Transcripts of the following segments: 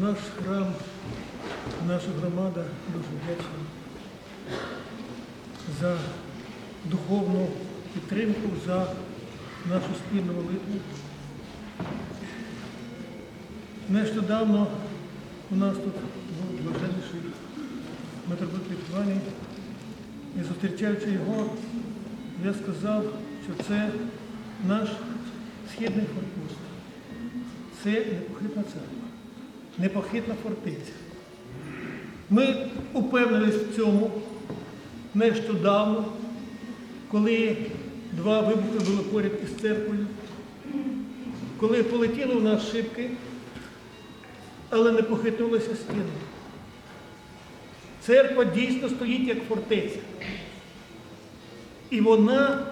Наш храм, наша громада дуже вдячна за духовну підтримку, за нашу спільну молитву. Нещодавно у нас тут був блаженніший митрополит Літваній, і зустрічаючи його, я сказав, що це наш східний форпост. Це непохитна церква, непохитна фортеця. Ми упевнились в цьому нещодавно, коли два вибухи були поряд із церквою, коли полетіли в нас шибки, але не похитнулися стіни. Церква дійсно стоїть як фортеця. І вона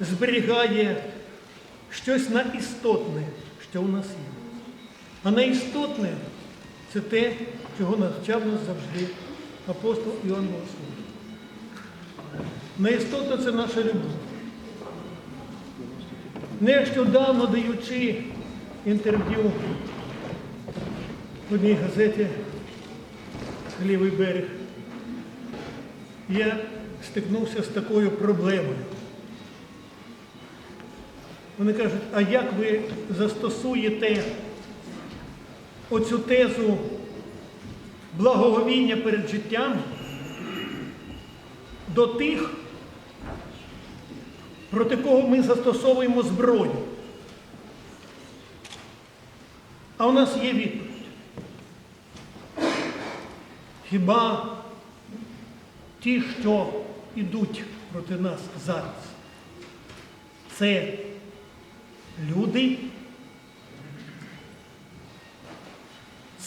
зберігає щось наістотне, що у нас є. А наістотне це те, чого навчав нас завжди апостол Іоанн Богослов. Наістотне це наша любов. Нещодавно даючи інтерв'ю в одній газеті Лівий берег, я стикнувся з такою проблемою. Вони кажуть, а як ви застосуєте оцю тезу благоговіння перед життям до тих, проти кого ми застосовуємо зброю? А у нас є відповідь. Хіба ті, що йдуть проти нас зараз, це люди,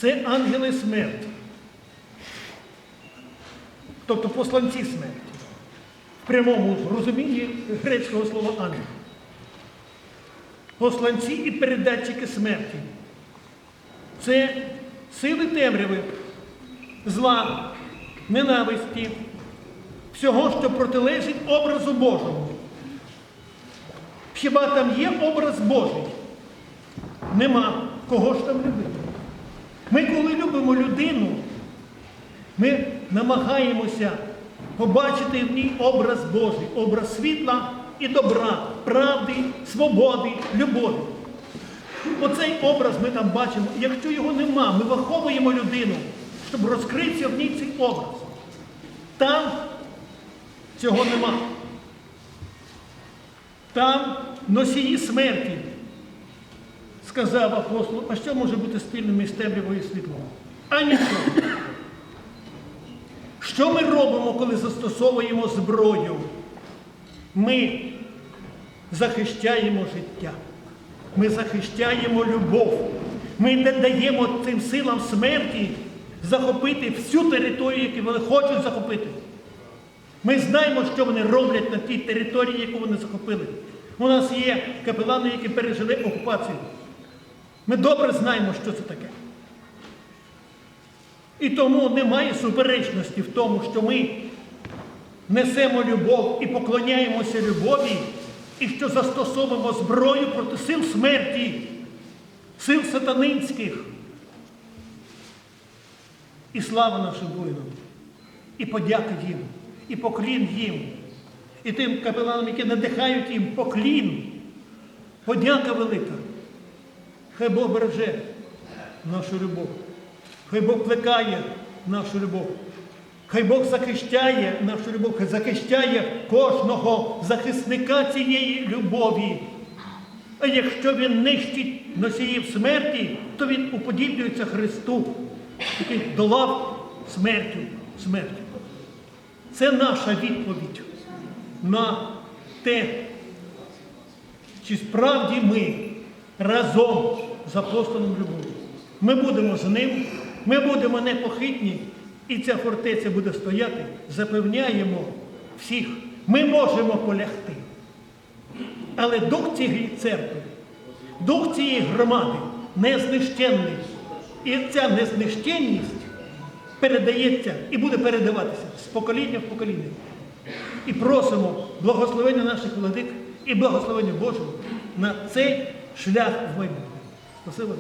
це ангели смерті, тобто посланці смерті, в прямому розумінні грецького слова ангел. Посланці і передатчики смерті. Це сили темряви, зла, ненависті, всього, що протилежить образу Божому. Хіба там є образ Божий? Нема. Кого ж там любити? Людину, ми намагаємося побачити в ній образ Божий, образ світла і добра, правди, свободи, любові. Оцей образ ми там бачимо. Якщо його нема, ми виховуємо людину, щоб розкрився в ній цей образ. Там цього нема. Там носії смерті. Сказав апостол, а що може бути спільним між темрявою і світлом? А нічого. Що ми робимо, коли застосовуємо зброю? Ми захищаємо життя. Ми захищаємо любов. Ми не даємо цим силам смерті захопити всю територію, яку вони хочуть захопити. Ми знаємо, що вони роблять на тій території, яку вони захопили. У нас є капелани, які пережили окупацію. Ми добре знаємо, що це таке. І тому немає суперечності в тому, що ми несемо любов і поклоняємося любові, і що застосовуємо зброю проти сил смерті, сил сатанинських. І слава нашим воїнам, і подяка їм, і поклін їм, і тим капеланам, які надихають їм поклін. Подяка велика. Хай Бог береже нашу любов. Хай Бог плекає нашу любов. Хай Бог захищає нашу любов, хай захищає кожного захисника цієї любові. А якщо він нищить носіїв смерті, то він уподібнюється Христу, який долав смертю, смертю. Це наша відповідь на те, чи справді ми разом з апостолом любові. Ми будемо з ним, ми будемо непохитні, і ця фортеця буде стояти, запевняємо всіх, ми можемо полягти. Але дух цієї церкви, дух цієї громади незнищенний. І ця незнищенність передається і буде передаватися з покоління в покоління. І просимо благословення наших владик і благословення Божого на цей шлях в майбутнє. Спасибо.